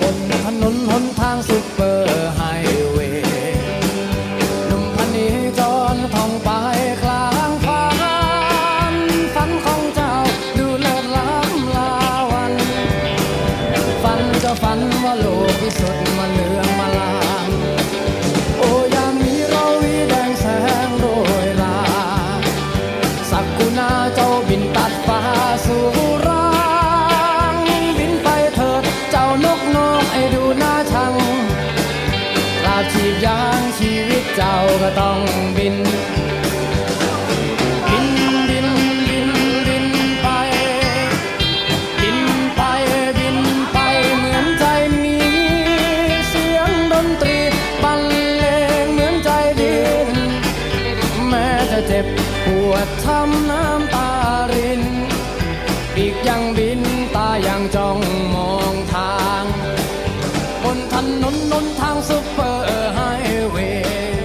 บนถนนหนทางซุป วดทำน้ำตารินปีกยังบินตายังจ้องมองทาง บนถนนนนทางซุปเปอร์ไฮเวย์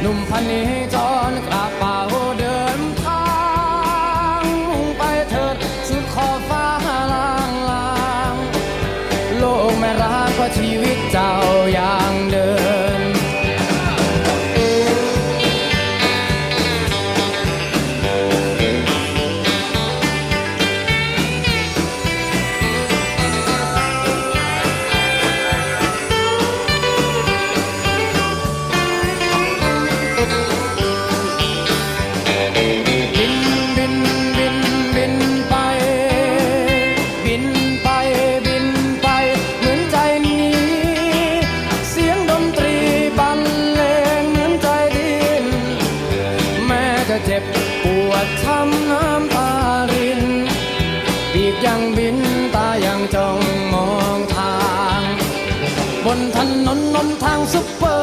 หนุ่มพันนี้จอ นน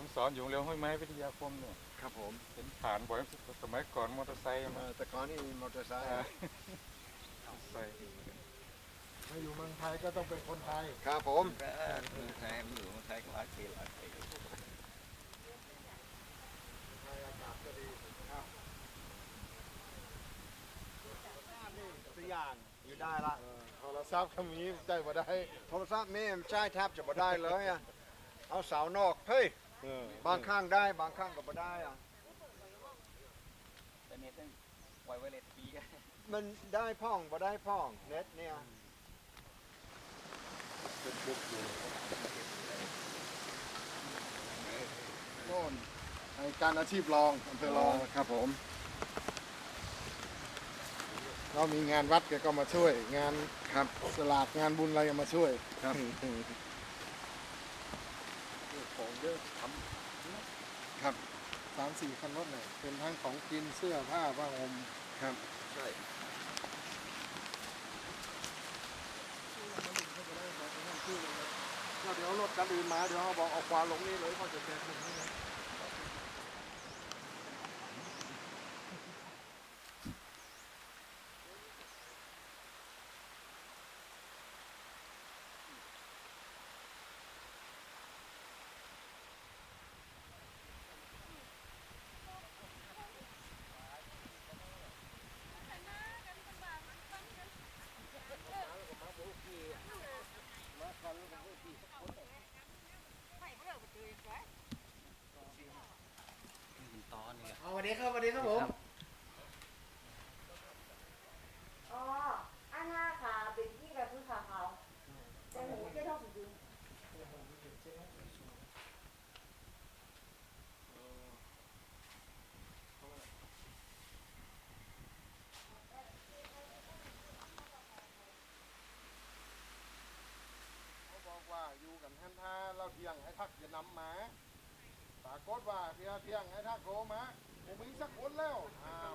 ผมสอนอยู่โรงเรียนห้วยไม้วิทยาคมเนี่ยครับผมเห็นผ่านบ่อยสมัยก่อนมอเตอร์ไซค์เอ่มาอแต่ก่อนนี่มอเตอร์ไซค์อ่าใส่มาอยู่เมืองไทยก็ต้องเป็นคนไทย ครับผมตัวอย่างอยู่ได้ละโทรศัพท์คำนี้ใจบ่ได้ โทรศัพท์ไม่ใช่แทบจะบ่ได้เลยอะเอาเสานอก เฮ้ย เออบางข้างได้บางข้างก็บ่ได้อะแต่เน็ตต้องไวไวเลสปีกันมันได้พ่องบ่ได้พ่องเน็ตเนี่ยเป็นบุกอยู่โน่นในการอาชีพรองอำเภอรองครับผมเรามีงานวัดแกก็มาช่วย งานครับสลากงานบุญอะไรก็มาช่วยครับข องเยอะทครับำสามสี่คันรถเนี่ยเป็นทั้งของกินเสื้อผ้าผ้าห่มครับใช่ก็เดี๋ยวรถกันอื่นมาเดี๋ยวเขาบอกเอาควาลงนี่เลยเขาจะแจกหนึ่งนี่นะสวัสดีครับสวัสดีครับผม อ๋ออันน่าค่ะเป็นที่แบบพื้นขาขาวแต่หมูเจ๊ทองสุด นำมาปรากฏ ว่าเพียเพียงไอ้ท่าโกมาผมมีสักคนแล้วอ้าว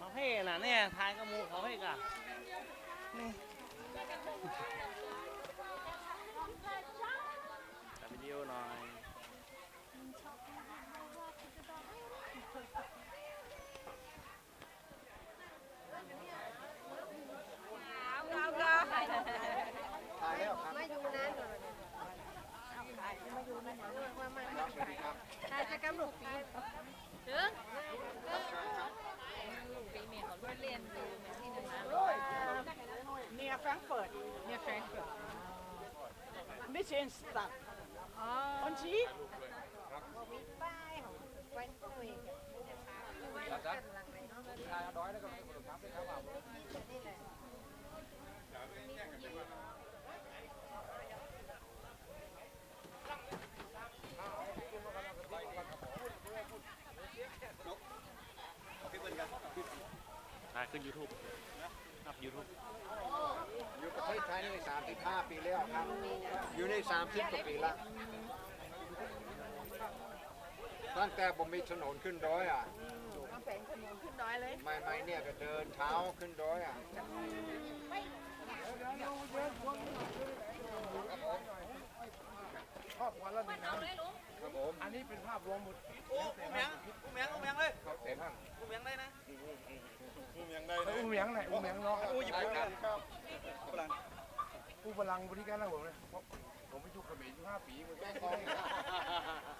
มาเพ่น่ะเนี่ยทายกระมูเขาให้กะนี่ถ่ายวิดีโอหน่อย ถ่ายแล้วครับ ไม่อยู่นะไม่อยู่นะมามาถ่ายจะกำหนดปี near Frankfurt, near Frankfurt. Mission start. Und Sie? ป้ายของไว้ตัวเองนี่แหละ ถ่ายขึ้น YouTube อัพ YouTube อยู่ประเทศไทยนี่สามสิบห้าปีแล้วครับ อยู่ใน สามสิบกว่าปีละตั้งแต่ผมมีถนนขึ้นดอยอะมาแฝงถนนขึ้นดอยเลย ไม่ไม่เนี่ยก็เดินเท้าขึ้นดอยอะครอบครัวละหนึ่งนะครับผมอันนี้เป็นภาพรวมหมดโอ้อุ้มยังอุ้มยังอุ้มยังเลยเขาเต็มห้างอุ้มยังได้นะอุ้มยังไหนอุ้มยังเนาะอู้หยิบไปเลยครับ ผู้พลังบริการนะผมเลยเพราะผมไปอยู่เขมรอยู่ห้าปีผมแก้กอง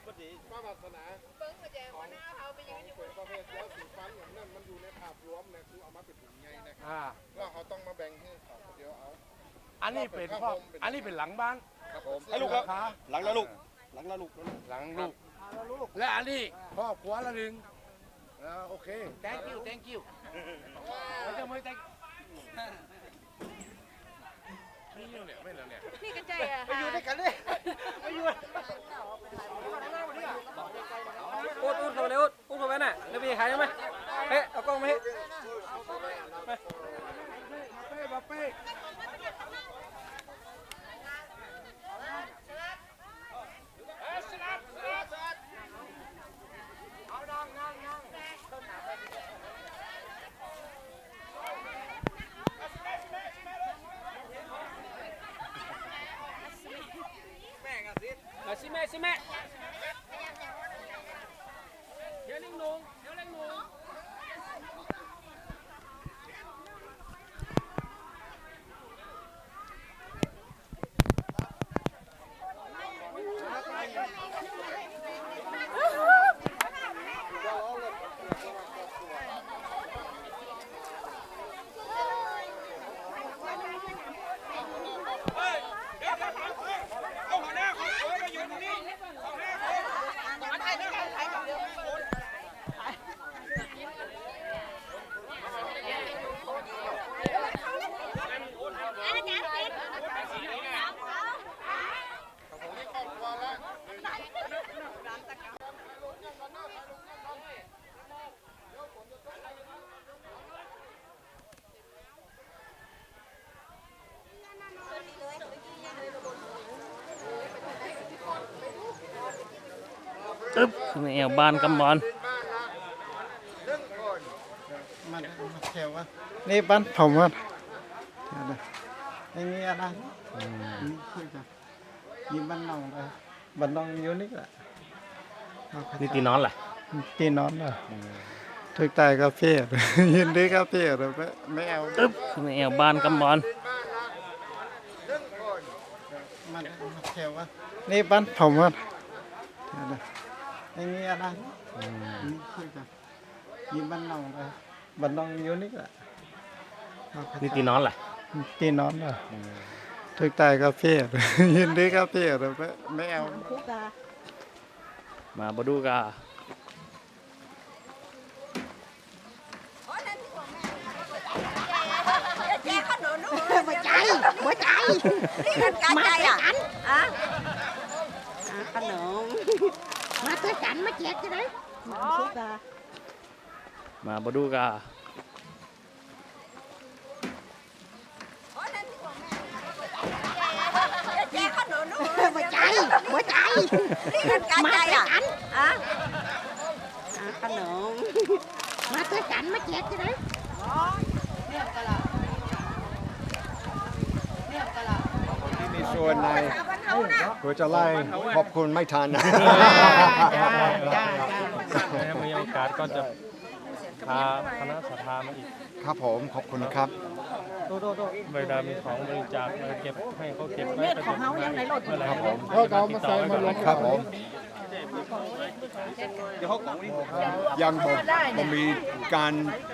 พระศาสนาเบิ้งมาแจกหัวหน้าเขาไปยืนอยู่เป็นประเภทยาสีฟันอย่างนั้นมันอยู่ในภาพรวมเนี่ยคือเอามาเป็นถุงใหญ่นะครับอ่าแล้วเขาต้องมาแบ่งให้เขาเดียวเอาอันนี้เป็นพ่ออันนี้เป็นหลังบ้านครับผมให้ลูกแล้วขาหลังแล้วลูกหลังแล้วลูกหลังลูกและอันนี้พ่อครัวละหนึ่งอ่าโอเค thank you thank you เขาจะไม่ thank นี่เนี่ยไม่แล้วเนี่ยนี่ก็ใจอะไปอยู่ด้วยกันเลยอุ้มอุ้มเข้าไปเลยอุ้มอุ้มเข้าไปน่ะแล้วมีใครไหมเฮ้ยเอากล้องมาให้ เอาสิแม่สิแม่เดี๋ยวเล่งหนูเดี๋ยวเล่งหนู ตึ๊บนี่เอาบานกำบอลมันมาแถวว่านี่บ้านผมว่าอย่างนี้อะไรนี่คือกันนี่บ้านน้องเลยบ้านน้องอยู่นี่แหละนี่ตีนอนแหละที่นอนเหรอทุกตายกาแฟยินดีกาแฟหรือไม่ไม่เอาตึ๊บนี่เอาบานกำบอลมันมาแถวว่านี่บ้านผมว่า อย่างนี้อะไรนี่คือกันนี่บ้านน้องเลยบ้านน้องอยู่นี่แหละนี่ตีนอนแหละที่นอนเหรอทุกตายกาแฟยินดีกาแฟหรือไม่ไม่เอามาบดูกาแจกขนมหัวใจหัวใจนี่กันกันใจอะอะขนม มาด้วยกันมาแจกกันเลยมาบดูกาแจกขนมหัวใจหัวใจนี่กันกันใจอะอะขนมมาด้วยกันมาแจกกันเลยที่ มีส่วนในเพื่อจะไล่ขอบคุณไม่ทันนะถ้ามีโอกาสก็จะพาคณะสัทธามาอีก ครับผมขอบคุณครับเวลามีของบริจาคมาเก็บให้เขาเก็บไว้เของเขายังในรถเมื่อไหร่ครับผมเขาเอามาใส่มาลงครับผม ยังผมผมมีการ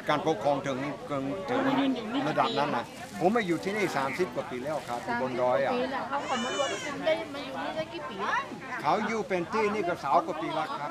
การปกครองถึงถึงถึงระดับนั้นนะผมมาอยู่ที่นี่ 30 กว่าปีแล้วครับที่บนดอยอะปีละเขาขอมารวมกลุ่มได้มาอยู่นี่ได้กี่ปีเขาอยู่เป็นที่นี่ก็สาวกว่าปีแล้วครับ